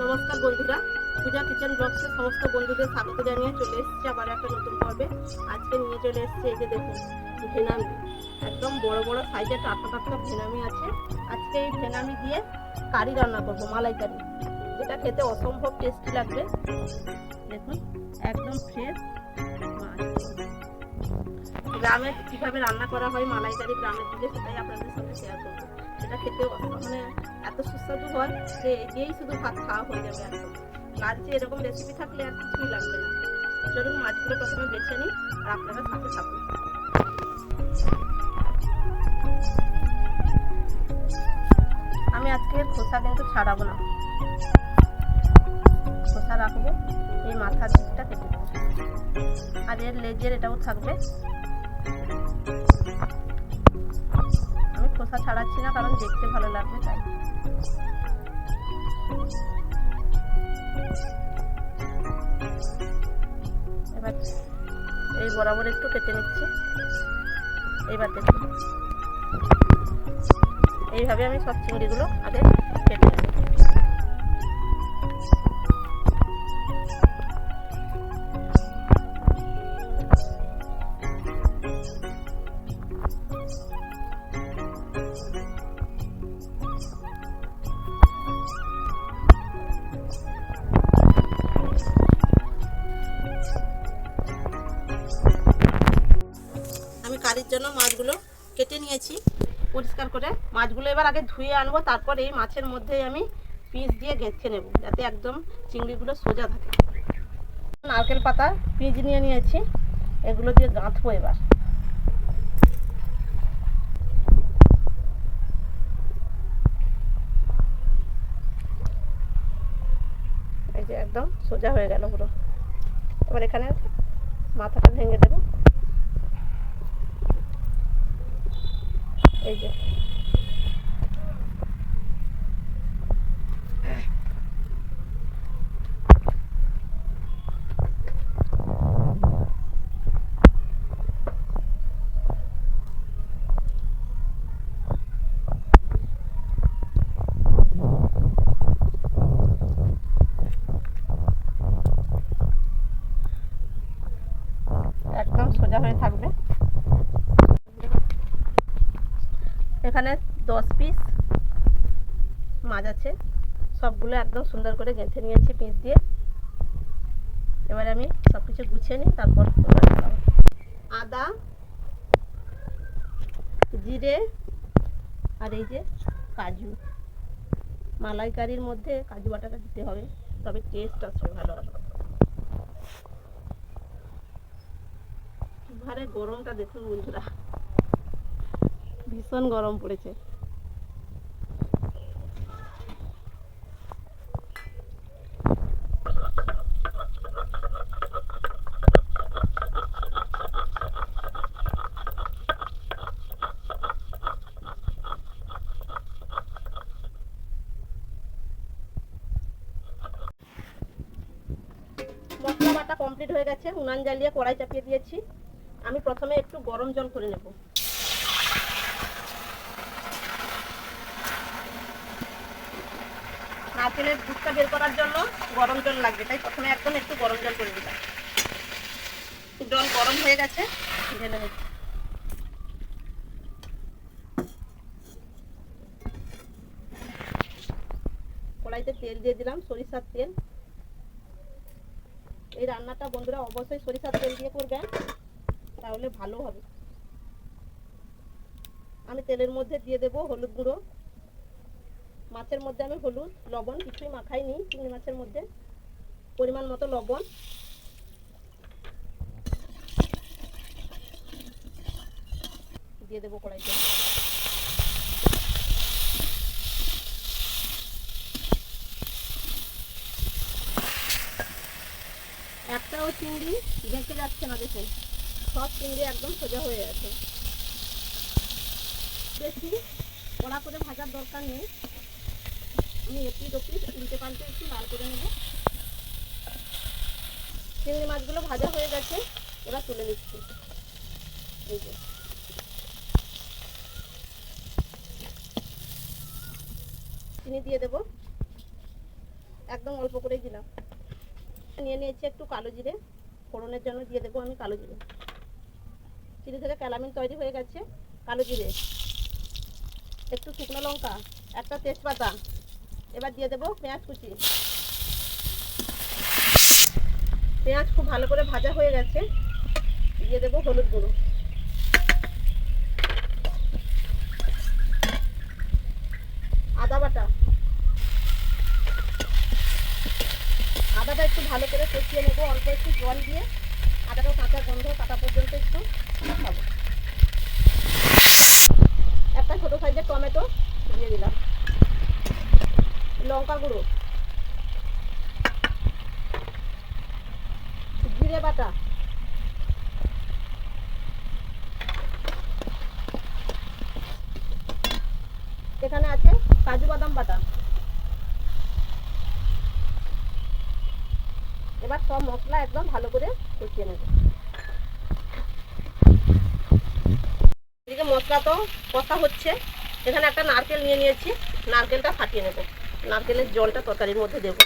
নমস্কার বন্ধুরা। পূজা কিচেন ব্লগসের সমস্ত বন্ধুদের স্বাগত জানিয়ে চলে এসেছি আবার একটা নতুন পর্বে। আজকে নিয়ে চলে এসেছি এই যে দেখুন, ভেনামি। একদম বড় বড় সাইজের টাটকা টাটকা ভেনামি আছে। আজকে এই ভেনামি দিয়ে কারি রান্না করব মালাই কারি যেটা খেতে অসম্ভব টেস্টি লাগবে। দেখুন, একদম ফ্রেশ গ্রামে কীভাবে রান্না করা হয়, মালাইকারি গ্রামের দিকে সেটাই আপনাদের সাথে শেয়ার করব। এটা খেতে মানে এত সুস্বাদু হয় যে এগিয়েই শুধু ভাত খাওয়া হয়ে যাবে একদম লাঞ্চে এরকম রেসিপি থাকলে আর কিছুই লাগবে না। চলুন মাছগুলো প্রথমে বেছে নিই আর আপনারা সাথে থাকুন। আমি আজকে খোসা কিন্তু ছাড়াবো না। খোসা রাখব, এই মাথার দিকটা কেটে আর এর লেজের এটাও থাকবে। আমি খোসা ছাড়াচ্ছি না কারণ দেখতে ভালো লাগবে তাই। এবার এই বরাবর একটু কেটে নিচ্ছি। এইবার দেখুন। এইভাবে আমি সব চিংড়িগুলো আগে জন্য মাছগুলো কেটে নিয়েছি। পরিষ্কার করে মাছগুলো এবার আগে ধুয়ে আনব, তারপর এই মাছের মধ্যেই আমি পিস দিয়ে গেঁথে নেব, যাতে একদম চিংড়িগুলো সোজা থাকে। নারকেল পাতা পিস নিয়ে নিয়েছি, এগুলো দিয়ে গাঁথবো এবার। এই যে একদম সোজা হয়ে গেল পুরো। এবার এখানে মাথাটা ভেঙে দেবো। এই যে একদম সোজা হয়ে থাকবে এখানে দশ পিস মাছ আছে। সবগুলো একদম সুন্দর করে গেঁথে নিয়েছি পিস দিয়ে। এবারে আমি সব কিছু গুছিয়ে নিই তারপর আদা, জিরে আর এই যে কাজু। মালাইকারির মধ্যে কাজু বাটাটা দিতে হবে, তবে টেস্ট আসবে ভালো ঘরে গরমটা দেখুন বন্ধুরা। ভীষণ গরম পড়েছে মশলা বাটা কমপ্লিট হয়ে গেছে, উনান জ্বালিয়ে কড়াই চাপিয়ে দিয়েছি। আমি প্রথমে একটু গরম জল করে নেব। নারকেলের দুধটা বের করার জন্য গরম জল লাগবে, তাই প্রথমে একদম একটু গরম জল করে দিলাম জল গরম হয়ে গেছে, ঢেলে নিচ্ছি। কড়াইতে তেল দিয়ে দিলাম, সরিষার তেল। এই রান্নাটা বন্ধুরা অবশ্যই সরিষার তেল দিয়ে করবেন, তাহলে ভালো হবে। আমি তেলের মধ্যে দিয়ে দেব হলুদ গুঁড়ো। মাছের মধ্যে আমি হলুদ, লবণ কিছুই মাখাই মাখাইনি, চিংড়ি মাছের মধ্যে পরিমাণ মতো লবণ। দিয়ে দেবো কড়াইতে। একটাও চিংড়ি বেঁচে যাচ্ছে না দেখুন সব চিংড়ি একদম সোজা হয়ে আছে বেশি কড়া করে ভাজার দরকার নেই। আমি এপিট ওপিট উল্টে পাল্টে একটু লাল করে নেব। চিংড়ি মাছগুলো ভাজা হয়ে গেছে ওরা তুলে নিচ্ছি। এই যে। চিনি দিয়ে দেবো। একদম অল্প করেই দিলাম। নিয়ে নিয়েছি একটু কালো জিরে। ফোড়নের জন্য দিয়ে দেবো আমি কালো জিরে। চিলি থেকে ক্যালামিন তৈরি হয়ে গেছে কালো জিরে। একটু শুকনো লঙ্কা, একটা তেজপাতা। এবার দিয়ে দেবো পেঁয়াজ কুচি। পেঁয়াজ খুব ভালো করে ভাজা হয়ে গেছে। দিয়ে দেবো হলুদ গুঁড়ো। আদা বাটা। আদাটা একটু ভালো করে কষিয়ে নেব। অল্প একটু জল দিয়ে আদাটা কাঁচা গন্ধ কাটা পর্যন্ত একটু খাব। একটা ছোটো সাইজের টমেটো দিয়ে দিলাম। লঙ্কা গুঁড়ো। জিরে বাটা। এখানে আছে কাজু বাদাম বাটা এবার সব মশলা একদম ভালো করে কষিয়ে নেব। এদিকে মশলা তো কষা হচ্ছে। এখানে একটা নারকেল নিয়ে নিয়েছি। নারকেলটা ফাটিয়ে নেব। নারকেলের জলটা তরকারির মধ্যে দেবো।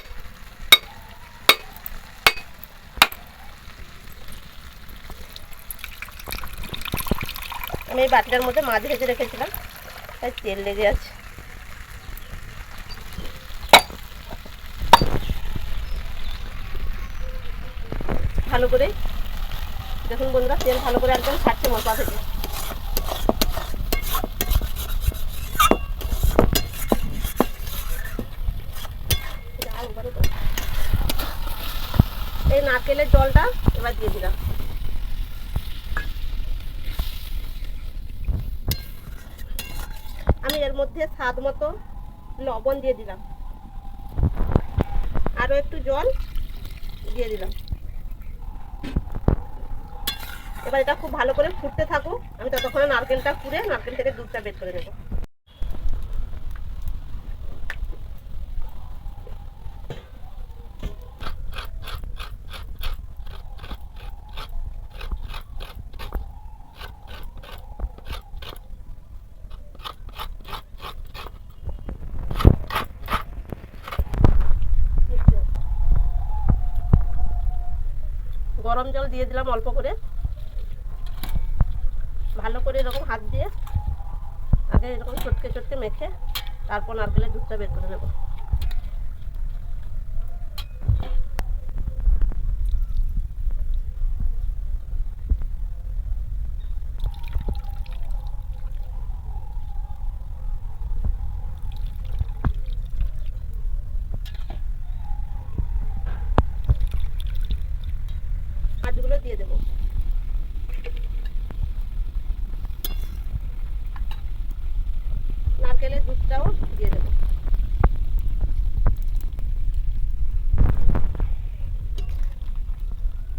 আমি এই বাটিটার মধ্যে মাছ ভেজে রেখেছিলাম, তাই তেল লেগে আছে। ভালো করে। দেখুন বন্ধুরা, তেল ভালো করে একদম ছাড়ছে মশলা থেকে। এই নারকেলের জলটা এবার দিয়ে দিলাম। আমি এর মধ্যে স্বাদ মতো লবণ দিয়ে দিলাম। আরও একটু জল দিয়ে দিলাম। এবার এটা খুব ভালো করে ফুটতে থাকুক। আমি ততক্ষণে নারকেলটা কুড়ে নারকেল থেকে দুধটা বের করে নেব। গরম জল দিয়ে দিলাম অল্প করে। করে এরকম হাত দিয়ে আগে এরকম চটকে চটকে মেখে তারপর নারকেলের দুধটা বের করে নেব মাছগুলো দিয়ে দেবো নারকেলের দুধটাও দিয়ে দেবো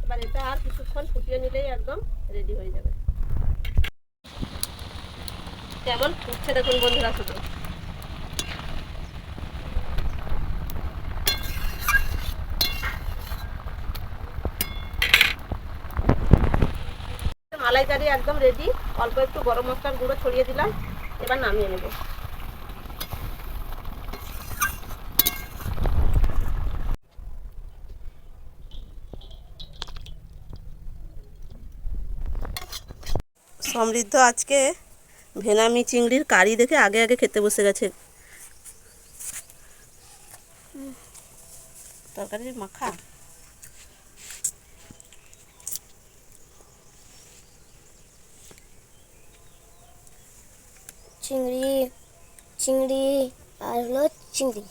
এবার এটা আর কিছুক্ষণ ফুটিয়ে নিলেই একদম রেডি হয়ে যাবে ফুটছে দেখুন বন্ধুরা শুধু? মালাইকারি একদম রেডি অল্প একটু গরম মশলার গুঁড়ো ছড়িয়ে দিলাম। এবার নামিয়ে নেব। সমৃদ্ধ আজকে ভেনামি চিংড়ির কারি দেখে আগে আগে খেতে বসে গেছে। তরকারির মাখা? চিংড়ি চিংড়ি আর হলো চিংড়ি।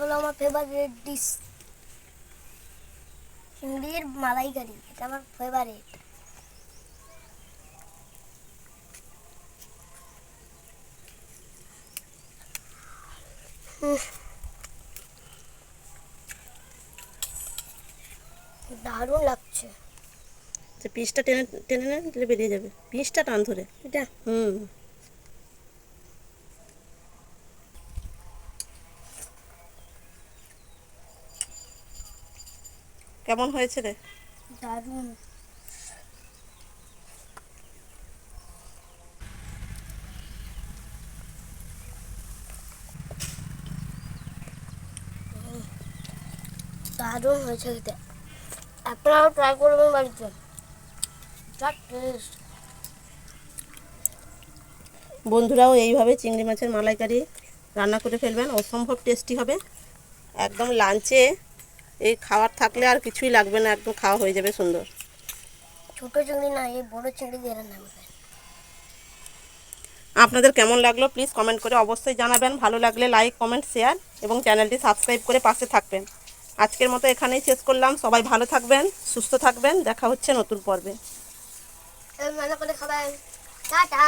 হলো আমার ফেভারিট ডিশ চিংড়ির মালাইকারি এটা আমার ফেভারিট দারুণ লাগছে। যে পিসটা টেনে টেনে না দিলে বেরিয়ে যাবে। পিসটা টান ধরে। এটা হুম। কেমন হয়েছে রে? দারুণ। দারুণ হয়েছে খেতে। আপনারাও ট্রাই করবেন বাড়িতে। বন্ধুরাও এইভাবে চিংড়ি মাছের মালাইকারি রান্না করে ফেলবেন অসম্ভব টেস্টি হবে। একদম লাঞ্চে এই খাবার থাকলে আর কিছুই লাগবে না একদম খাওয়া হয়ে যাবে সুন্দর। ছোট চিংড়ি না এই বড় চিংড়ি দিয়ে আপনাদের কেমন লাগল প্লিজ কমেন্ট করে অবশ্যই জানাবেন। ভালো লাগলে লাইক কমেন্ট শেয়ার এবং চ্যানেলটি সাবস্ক্রাইব করে পাশে থাকবেন। আজকের মতো এখানেই শেষ করলাম। সবাই ভালো থাকবেন সুস্থ থাকবেন। দেখা হচ্ছে নতুন পর্বে। টাটা।